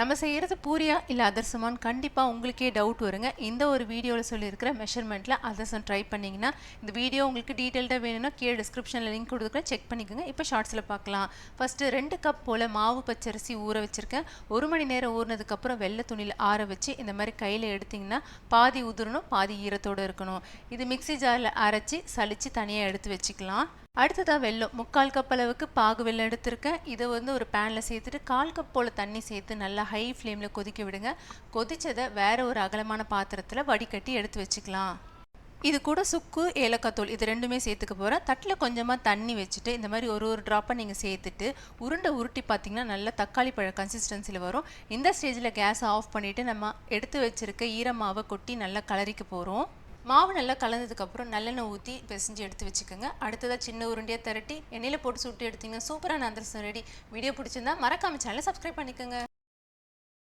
நம்ம செய்கிறது பூரியா இல்லை அதர்சமான்னு கண்டிப்பாக உங்களுக்கே டவுட் வருங்க. இந்த ஒரு வீடியோவில் சொல்லியிருக்கிற மெஷர்மெண்ட்டில் அதர்சம் ட்ரை பண்ணிங்கன்னா இந்த வீடியோ உங்களுக்கு டீட்டெயில்டாக வேணும்னா கீழே டிஸ்கிரிப்ஷனில் லிங்க் கொடுக்குறேன். செக் பண்ணிக்கோங்க. இப்போ ஷார்ட்ஸில் பார்க்கலாம். ஃபஸ்ட்டு ரெண்டு கப் போல் மாவு பச்சரிசி ஊற வச்சுருக்கேன். ஒரு மணி நேரம் ஊறினதுக்கப்புறம் வெள்ளை துணியில் ஆற வச்சு இந்த மாதிரி கையில் எடுத்திங்கன்னா பாதி உதிரணும் பாதி ஈரத்தோடு இருக்கணும். இது மிக்ஸி ஜாரில் அரைச்சி சளிச்சு தனியாக எடுத்து வச்சுக்கலாம். அடுத்ததாக வெல்லம். முக்கால் கப் அளவுக்கு பாகு வெல்லம் எடுத்திருக்கேன். இதை வந்து ஒரு பேனில் சேர்த்துட்டு கால் கப் போல் தண்ணி சேர்த்து நல்லா ஹை ஃப்ளேமில் கொதிக்க விடுங்க. கொதித்ததை வேறு ஒரு அகலமான பாத்திரத்தில் வடிகட்டி எடுத்து வச்சுக்கலாம். இது கூட சுக்கு ஏலக்காய் தூள் இது ரெண்டுமே சேர்த்துக்க போகிறேன் தட்டில் கொஞ்சமாக தண்ணி வச்சுட்டு இந்த மாதிரி ஒரு ஒரு ட்ராப்பை நீங்கள் சேர்த்துட்டு உருண்டை உருட்டி பார்த்தீங்கன்னா நல்லா தக்காளி பழ கன்சிஸ்டன்சியில் வரும். இந்த ஸ்டேஜில் கேஸை ஆஃப் பண்ணிவிட்டு நம்ம எடுத்து வச்சுருக்க ஈரமாவை கொட்டி நல்லா கலரிக்க போகிறோம் மாவு நல்லா கலந்ததுக்கப்புறம் நல்லெண்ணெய் ஊற்றி பிசைஞ்சு எடுத்து வச்சுக்கோங்க. அடுத்ததாக சின்ன உருண்டையாக திரட்டி எண்ணெயில் போட்டு சுட்டு எடுத்தீங்கன்னா சூப்பரான அந்தரசம் ரெடி வீடியோ பிடிச்சிருந்தா மறக்காம சேனலை சப்ஸ்கிரைப் பண்ணிக்கோங்க.